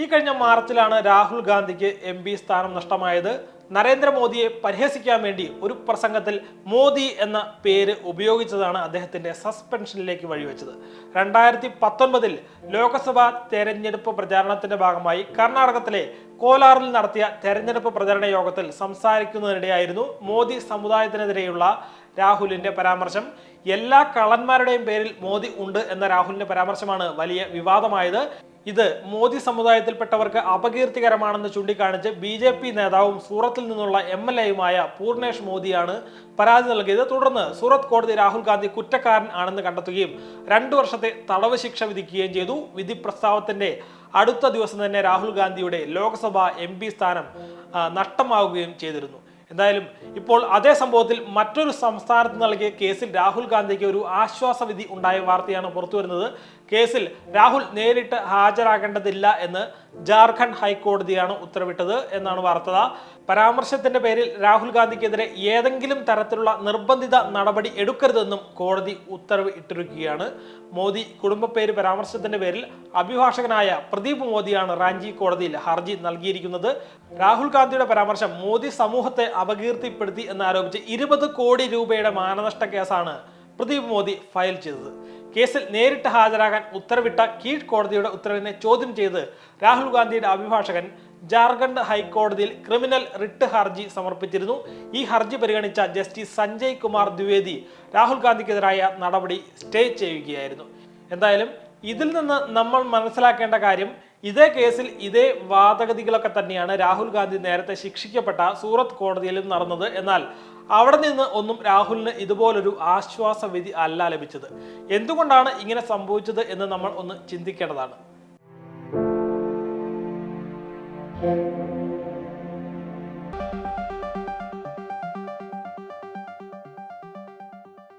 ഈ കഴിഞ്ഞ മാർച്ചിലാണ് രാഹുൽ ഗാന്ധിക്ക് എം പി സ്ഥാനം നഷ്ടമായത്. നരേന്ദ്രമോദിയെ പരിഹസിക്കാൻ വേണ്ടി ഒരു പ്രസംഗത്തിൽ മോദി എന്ന പേര് ഉപയോഗിച്ചതാണ് അദ്ദേഹത്തിന്റെ സസ്പെൻഷനിലേക്ക് വഴിവെച്ചത്. രണ്ടായിരത്തി പത്തൊൻപതിൽ ലോക്സഭാ തെരഞ്ഞെടുപ്പ് പ്രചാരണത്തിന്റെ ഭാഗമായി കർണാടകത്തിലെ കോലാറിൽ നടത്തിയ തെരഞ്ഞെടുപ്പ് പ്രചരണ യോഗത്തിൽ സംസാരിക്കുന്നതിനിടെയായിരുന്നു മോദി സമുദായത്തിനെതിരെയുള്ള രാഹുലിന്റെ പരാമർശം. എല്ലാ കള്ളന്മാരുടെയും പേരിൽ മോദി ഉണ്ട് എന്ന രാഹുലിന്റെ പരാമർശമാണ് വലിയ വിവാദമായത്. ഇത് മോദി സമുദായത്തിൽപ്പെട്ടവർക്ക് അപകീർത്തികരമാണെന്ന് ചൂണ്ടിക്കാണിച്ച് ബി ജെ പി നേതാവും സൂറത്തിൽ നിന്നുള്ള എം എൽ എയുമായ പൂർണേഷ് മോദിയാണ് പരാതി നൽകിയത്. തുടർന്ന് സൂറത്ത് കോടതി രാഹുൽ ഗാന്ധി കുറ്റക്കാരൻ ആണെന്ന് കണ്ടെത്തുകയും രണ്ടു വർഷത്തെ തടവ് ശിക്ഷ വിധിക്കുകയും ചെയ്തു. വിധി പ്രസ്താവത്തിന്റെ അടുത്ത ദിവസം തന്നെ രാഹുൽ ഗാന്ധിയുടെ ലോക്സഭ എം സ്ഥാനം നഷ്ടമാവുകയും ചെയ്തിരുന്നു. എന്തായാലും ഇപ്പോൾ അതേ സംഭവത്തിൽ മറ്റൊരു സംസ്ഥാനത്ത് നൽകിയ കേസിൽ രാഹുൽ ഗാന്ധിക്ക് ഒരു ആശ്വാസ വിധി ഉണ്ടായ വാർത്തയാണ് പുറത്തുവരുന്നത് കേസിൽ രാഹുൽ നേരിട്ട് ഹാജരാകേണ്ടതില്ല എന്ന് ജാർഖണ്ഡ് ഹൈക്കോടതിയാണ് ഉത്തരവിട്ടത് എന്നാണ് വാർത്ത. പരാമർശത്തിന്റെ പേരിൽ രാഹുൽ ഗാന്ധിക്കെതിരെ ഏതെങ്കിലും തരത്തിലുള്ള നിർബന്ധിത നടപടി എടുക്കരുതെന്നും കോടതി ഉത്തരവ് ഇട്ടിരിക്കുകയാണ്. മോദി കുടുംബപ്പേര് പരാമർശത്തിന്റെ പേരിൽ അഭിഭാഷകനായ പ്രദീപ് മോദിയാണ് റാഞ്ചി കോടതിയിൽ ഹർജി നൽകിയിരിക്കുന്നത്. രാഹുൽ ഗാന്ധിയുടെ പരാമർശം മോദി സമൂഹത്തെ അപകീർത്തിപ്പെടുത്തി എന്നാരോപിച്ച് ഇരുപത് കോടി രൂപയുടെ മാനനഷ്ട കേസാണ് പ്രദീപ് മോദി ഫയൽ ചെയ്തത്. കേസിൽ നേരിട്ട് ഹാജരാകാൻ ഉത്തരവിട്ട കീഴ്ക്കോടതിയുടെ ഉത്തരവിനെ ചോദ്യം ചെയ്ത് രാഹുൽ ഗാന്ധിയുടെ അഭിഭാഷകൻ ജാർഖണ്ഡ് ഹൈക്കോടതിയിൽ ക്രിമിനൽ റിട്ട് ഹർജി സമർപ്പിച്ചിരുന്നു. ഈ ഹർജി പരിഗണിച്ച ജസ്റ്റിസ് സഞ്ജയ് കുമാർ ദ്വിവേദി രാഹുൽ ഗാന്ധിക്കെതിരായ നടപടി സ്റ്റേ ചെയ്യുകയായിരുന്നു. എന്തായാലും ഇതിൽ നിന്ന് നമ്മൾ മനസ്സിലാക്കേണ്ട കാര്യം ഇതേ കേസിൽ ഇതേ വാദഗതികളൊക്കെ തന്നെയാണ് രാഹുൽ ഗാന്ധി നേരത്തെ ശിക്ഷിക്കപ്പെട്ട സൂറത്ത് കോടതിയിലും നടന്നത്. എന്നാൽ അവിടെ നിന്ന് ഒന്നും രാഹുലിന് ഇതുപോലൊരു ആശ്വാസ വിധി അല്ല ലഭിച്ചത്. എന്തുകൊണ്ടാണ് ഇങ്ങനെ സംഭവിച്ചത് എന്ന് നമ്മൾ ഒന്ന് ചിന്തിക്കേണ്ടതാണ്.